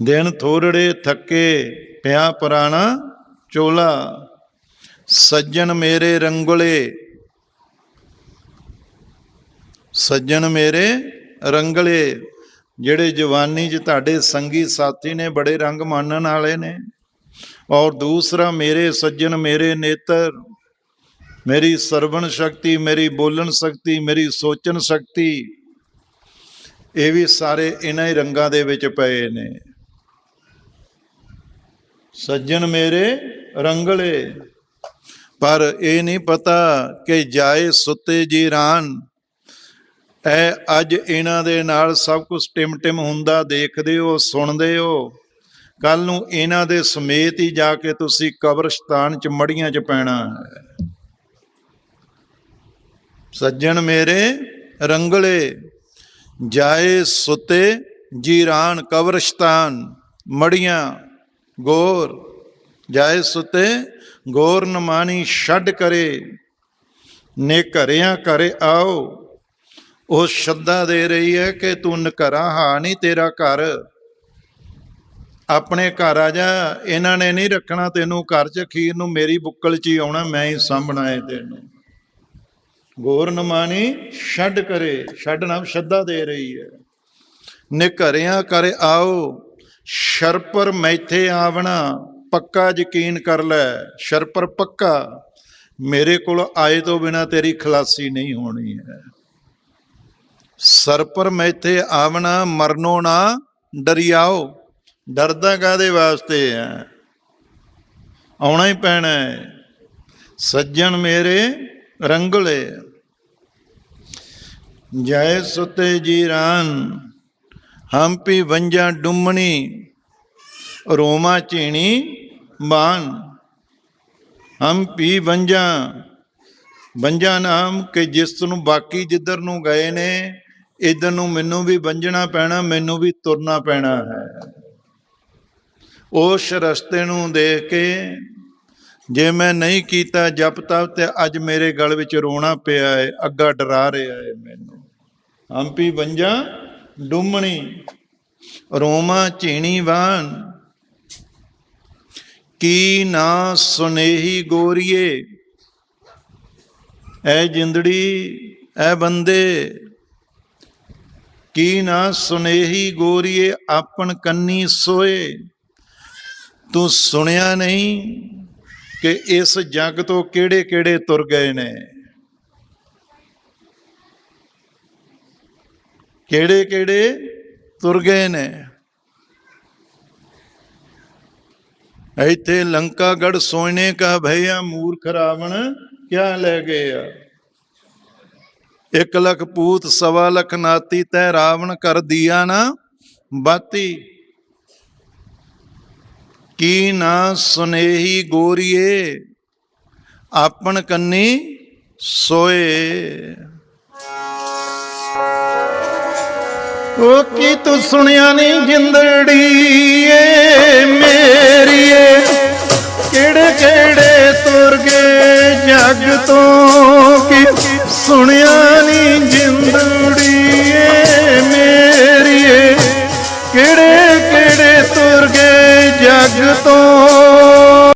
ਦਿਨ ਥੋੜੜੇ ਥੱਕੇ ਪਿਆ ਪੁਰਾਣਾ ਚੋਲਾ, ਸੱਜਣ ਮੇਰੇ ਰੰਗਲੇ। ਸੱਜਣ ਮੇਰੇ ਰੰਗਲੇ, ਜਿਹੜੇ ਜਵਾਨੀ 'ਚ ਤੁਹਾਡੇ ਸੰਗੀ ਸਾਥੀ ਨੇ, ਬੜੇ ਰੰਗ ਮਾਨਣ ਵਾਲੇ ਨੇ। ਔਰ ਦੂਸਰਾ ਮੇਰੇ ਸੱਜਣ ਮੇਰੇ ਨੇਤਰ, ਮੇਰੀ ਸਰਵਣ ਸ਼ਕਤੀ, ਮੇਰੀ ਬੋਲਣ ਸ਼ਕਤੀ, ਮੇਰੀ ਸੋਚਣ ਸ਼ਕਤੀ, ਇਹ ਵੀ ਸਾਰੇ ਇਹਨਾਂ ਹੀ ਰੰਗਾਂ ਦੇ ਵਿੱਚ ਪਏ ਨੇ। ਸੱਜਣ ਮੇਰੇ ਰੰਗਲੇ। ਪਰ ਇਹ ਨਹੀਂ ਪਤਾ ਕਿ ਜਾਏ ਸੁੱਤੇ ਜੀ ਰਾਨ। ਐ ਅੱਜ ਇਹਨਾਂ ਦੇ ਨਾਲ ਸਭ ਕੁਝ ਟਿਮ-ਟਿਮ ਹੁੰਦਾ ਦੇਖਦੇ ਹੋ, ਸੁਣਦੇ ਹੋ। ਕੱਲ ਨੂੰ ਇਹਨਾਂ ਦੇ ਸਮੇਤ ਹੀ ਜਾ ਕੇ ਤੁਸੀਂ ਕਬਰਸਤਾਨ ਚ ਮੜੀਆਂ ਚ ਪੈਣਾ ਹੈ। ਸੱਜਣ ਮੇਰੇ ਰੰਗਲੇ, ਜਾਏ ਸੁਤੇ ਜੀਰਾਨ ਕਬਰਸਤਾਨ ਮੜੀਆਂ। ਗੌਰ, ਜਾਏ ਸੁਤੇ, ਗੌਰ ਨਮਾਨੀ ਛੱਡ ਕਰੇ। ਨੇ ਘਰਿਆਂ ਘਰੇ ਆਓ, ਉਹ ਸ਼ੱਦਾ ਦੇ ਰਹੀ ਹੈ ਕਿ ਤੂੰ ਨਕਰਾ ਹਾਂ ਨਹੀਂ ਤੇਰਾ ਘਰ। ਆਪਣੇ ਘਰ ਆ ਜਾ, ਇਹਨਾਂ ਨੇ ਨਹੀਂ ਰੱਖਣਾ ਤੈਨੂੰ ਘਰ ਚ ਖੀਰ ਨੂੰ ਮੇਰੀ ਬੁੱਕਲ ਚ ਹੀ ਆਉਣਾ, ਮੈਂ ਹੀ ਸਾਂਭਣਾ ਹੈ ਤੈਨੂੰ। ਗੌਰ ਨਮਾਨੀ ਛੱਡ ਕਰੇ, ਛੱਡਣਾ ਸ਼ੱਦਾ ਦੇ ਰਹੀ ਹੈ। ਨਿਕਰਿਆਂ ਕਰ ਆਓ ਸ਼ਰਪਰ ਮੈਥੇ ਆਵਣਾ, ਪੱਕਾ ਯਕੀਨ ਕਰ ਲੈ, ਸ਼ਰਪਰ ਪੱਕਾ। ਮੇਰੇ ਕੋਲ ਆਏ ਤੋਂ ਬਿਨਾ ਤੇਰੀ ਖਲਾਸੀ ਨਹੀਂ ਹੋਣੀ ਹੈ। ਸਰਪਰ ਮੈਥੇ ਆਵਣਾ, ਮਰਨੋ ਨਾ, ਡਰਿਆਓ। ਡਰਦਾ ਕਾਦੇ ਵਾਸਤੇ ਹੈ ਆਉਣਾ ਹੀ ਪੈਣਾ ਹੈ ਸੱਜਣ ਮੇਰੇ, ਰੰਗਲੇ। ਜੈ ਸੁਤੇ ਜੀ ਜੀਰਾਨ ਹੰਪੀ ਵੰਜਾ ਡੁੰਮਣੀ ਰੋਮਾ ਝੀਣੀ ਬਾਣ। ਹੰਪੀ ਵੰਜਾ ਵੰਜਾ ਨਾਮ ਕਿ ਜਿਸ ਨੂੰ ਬਾਕੀ ਜਿੱਧਰ ਨੂੰ ਗਏ ਨੇ, ਇਧਰ ਨੂੰ ਮੈਨੂੰ ਵੀ ਵੰਜਣਾ ਪੈਣਾ, ਮੈਨੂੰ ਵੀ ਤੁਰਨਾ ਪੈਣਾ ਹੈ। ਉਸ ਰਸਤੇ ਨੂੰ ਦੇਖ ਕੇ ਜੇ ਮੈਂ ਨਹੀਂ ਕੀਤਾ ਜਪ, ਤਪ ਤੇ ਅੱਜ ਮੇਰੇ ਗਲ ਵਿੱਚ ਰੋਣਾ ਪਿਆ ਹੈ ਅੱਗਾ ਡਰਾ ਰਿਹਾ ਹੈ ਮੈਨੂੰ। ਹੰਪੀ ਵੰਜਾ ਡੁੰਮਣੀ ਰੋਮਾ ਝੀਣੀ ਵਾਨ ਕੀ ਨਾ ਸੁਨੇਹੀ ਗੋਰੀਏ, ਐ ਜਿੰਦੜੀ, ਐ ਬੰਦੇ। ਕੀ ਨਾ ਸੁਨੇਹੀ ਗੋਰੀਏ, ਆਪਣ ਕੰਨੀ ਸੋਏ। ਤੂੰ ਸੁਣਿਆ ਨਹੀਂ ਕਿ ਇਸ ਜੱਗ ਤੋਂ ਕਿਹੜੇ ਕਿਹੜੇ ਤੁਰ ਗਏ ਨੇ। ਕਿਹੜੇ ਕਿਹੜੇ ਤੁਰ ਗਏ ਨੇ? ਇੱਥੇ ਲੰਕਾਗੜ ਸੋਨੇ ਕਾ ਭਈਆ ਮੂਰਖ ਰਾਵਣ ਕਿਆ ਲੈ ਗਿਆ ਇੱਕ ਲੱਖ ਪੂਤ, ਸਵਾ ਲੱਖ ਨਾਤੀ ਤੈ ਰਾਵਣ ਕਰ ਦਿਆ ਨਾ ਬਾਤੀ। ਕੀ ਨਾ ਸੁਨੇਹੀ ਗੋਰੀਏ, ਆਪਣ ਕੰਨੀ ਸੋਏ। ਉਹ ਕੀ ਤੂੰ ਸੁਣਿਆ ਨਹੀਂ ਜਿੰਦੜੀ ਏ ਮੇਰੀਏ ਕਿਹੜੇ ਕਿਹੜੇ ਤੁਰ ਗਏ ਜੱਗ ਤੋਂ ਕੀ ਸੁਣਿਆ ਨਹੀਂ ਜਿੰਦੜੀ ਏ ਮੇਰੀਏ ਕਿਹੜੇ ਕਿਹੜੇ ਤੁਰ ਗਏ ਜੱਗ ਤੋਂ